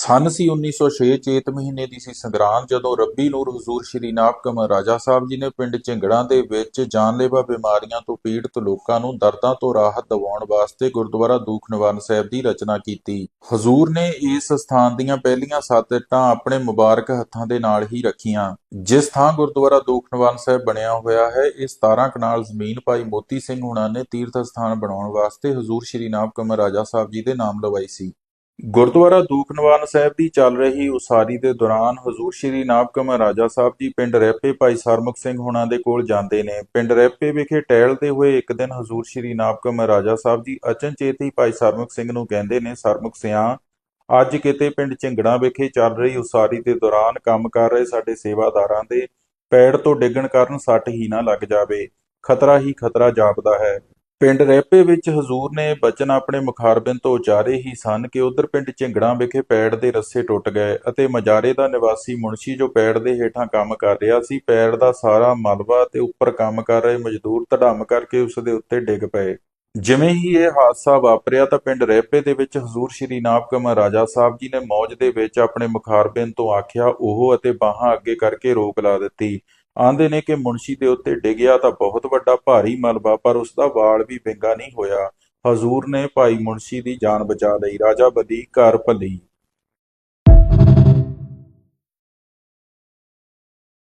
ਸਨ ਸੀ 1906 ਚੇਤ ਮਹੀਨੇ ਦੀ ਸੀ ਸੰਗਰਾਂਦ, ਜਦੋਂ ਰੱਬੀ ਨੂਰ ਹਜ਼ੂਰ ਸ਼੍ਰੀ ਨਾਪਕਮ ਰਾਜਾ ਸਾਹਿਬ ਜੀ ਨੇ ਪਿੰਡ ਝਿੰਗੜਾਂ ਦੇ ਵਿੱਚ ਜਾਨਲੇਵਾ ਬਿਮਾਰੀਆਂ ਤੋਂ ਪੀੜਤ ਲੋਕਾਂ ਨੂੰ ਦਰਦਾਂ ਤੋਂ ਰਾਹਤ ਦਿਵਾਉਣ ਵਾਸਤੇ ਗੁਰਦੁਆਰਾ ਦੂਖ ਨਿਵਾਰਨ ਸਾਹਿਬ ਦੀ ਰਚਨਾ ਕੀਤੀ। ਹਜ਼ੂਰ ਨੇ ਇਸ ਸਥਾਨ ਦੀਆਂ ਪਹਿਲੀਆਂ ਸੱਤ ਇੱਟਾਂ ਆਪਣੇ ਮੁਬਾਰਕ ਹੱਥਾਂ ਦੇ ਨਾਲ ਹੀ ਰੱਖੀਆਂ। ਜਿਸ ਥਾਂ ਗੁਰਦੁਆਰਾ ਦੂਖ ਨਿਵਾਰਨ ਸਾਹਿਬ ਬਣਿਆ ਹੋਇਆ ਹੈ ਇਹ 17 ਕਨਾਲ ਜ਼ਮੀਨ ਭਾਈ ਮੋਤੀ ਸਿੰਘ ਹੁਣਾਂ ਨੇ ਤੀਰਥ ਸਥਾਨ ਬਣਾਉਣ ਵਾਸਤੇ ਹਜ਼ੂਰ ਸ਼੍ਰੀ ਨਾਪਕਮ ਰਾਜਾ ਸਾਹਿਬ ਜੀ ਦੇ ਨਾਮ ਲਵਾਈ ਸੀ। ਗੁਰਦੁਆਰਾ ਦੂਖ ਨਿਵਾਰਨ ਸਾਹਿਬ ਦੀ ਚੱਲ ਰਹੀ ਉਸਾਰੀ ਦੇ ਦੌਰਾਨ ਹਜ਼ੂਰ ਸ਼੍ਰੀ ਨਾਪਕਮ ਰਾਜਾ ਸਾਹਿਬ ਜੀ ਪਿੰਡ ਰੈਪੇ ਭਾਈ ਸਰਮੁਖ ਸਿੰਘ ਹੁਣਾਂ ਦੇ ਕੋਲ ਜਾਂਦੇ ਨੇ। ਪਿੰਡ ਰੈਪੇ ਵਿਖੇ ਟਹਿਲਦੇ ਹੋਏ ਇੱਕ ਦਿਨ ਹਜ਼ੂਰ ਸ਼੍ਰੀ ਨਾਪਕਮ ਰਾਜਾ ਸਾਹਿਬ ਜੀ ਅਚਨਚੇਤ ਹੀ ਭਾਈ ਸਰਮੁਖ ਸਿੰਘ ਨੂੰ ਕਹਿੰਦੇ ਨੇ, ਸਰਮੁਖ ਸਿਆਂ, ਅੱਜ ਕਿਤੇ ਪਿੰਡ ਝਿੰਗੜਾਂ ਵਿਖੇ ਚੱਲ ਰਹੀ ਉਸਾਰੀ ਦੇ ਦੌਰਾਨ ਕੰਮ ਕਰ ਰਹੇ ਸਾਡੇ ਸੇਵਾਦਾਰਾਂ ਦੇ ਪੈੜ ਤੋਂ ਡਿੱਗਣ ਕਾਰਨ ਸੱਟ ਹੀ ਨਾ ਲੱਗ ਜਾਵੇ। ਖਤਰਾ ਹੀ ਖਤਰਾ ਜਾਪਦਾ ਹੈ। ਪਿੰਡ ਰੈਪੇ ਵਿੱਚ ਹਜ਼ੂਰ ਨੇ ਬਚਨ ਆਪਣੇ ਮੁਖਾਰਬਿੰਦ ਤੋਂ ਉਚਾਰੇ ਹੀ ਸਨ ਕਿ ਉਧਰ ਪਿੰਡ ਝਿੰਗੜਾਂ ਵਿਖੇ ਪੈੜ ਦੇ ਰੱਸੇ ਟੁੱਟ ਗਏ ਅਤੇ ਮਜਾਰੇ ਦਾ ਨਿਵਾਸੀ ਮੁਨਸ਼ੀ ਜੋ ਪੈੜ ਦੇ ਹੇਠਾਂ ਕੰਮ ਕਰ ਰਿਹਾ ਸੀ, ਪੈੜ ਦਾ ਸਾਰਾ ਮਲਬਾ ਤੇ ਉੱਪਰ ਕੰਮ ਕਰ ਰਹੇ ਮਜ਼ਦੂਰ ਧੜਮ ਕਰਕੇ ਉਸ ਦੇ ਉੱਤੇ ਡਿੱਗ ਪਏ। ਜਿਵੇਂ ਹੀ ਇਹ ਹਾਦਸਾ ਵਾਪਰਿਆ ਤਾਂ ਪਿੰਡ ਰੈਪੇ ਦੇ ਵਿੱਚ ਹਜ਼ੂਰ ਸ਼੍ਰੀ ਕਮਰ ਰਾਜਾ ਸਾਹਿਬ ਜੀ ਨੇ ਮੌਜ ਦੇ ਵਿੱਚ ਆਪਣੇ ਮੁਖਾਰਬਿੰਦ ਤੋਂ ਆਖਿਆ ਉਹ ਅਤੇ ਬਾਹਾਂ ਅੱਗੇ ਕਰਕੇ ਰੋਕ ਲਾ ਦਿੱਤੀ। ਆਂਦੇ ਨੇ ਕਿ ਮੁਨਸ਼ੀ ਦੇ ਉੱਤੇ ਡਿੱਗਿਆ ਤਾਂ ਬਹੁਤ ਵੱਡਾ ਭਾਰੀ ਮਲਬਾ ਪਰ ਉਸ ਦਾ ਵਾਲ ਵੀ ਵਿੰਗਾ ਨਹੀਂ ਹੋਇਆ। ਹਜ਼ੂਰ ਨੇ ਭਾਈ ਮੁਨਸ਼ੀ ਦੀ ਜਾਨ ਬਚਾ ਲਈ, ਰਾਜਾ ਬਦੀ ਘਰ ਭਲੀ।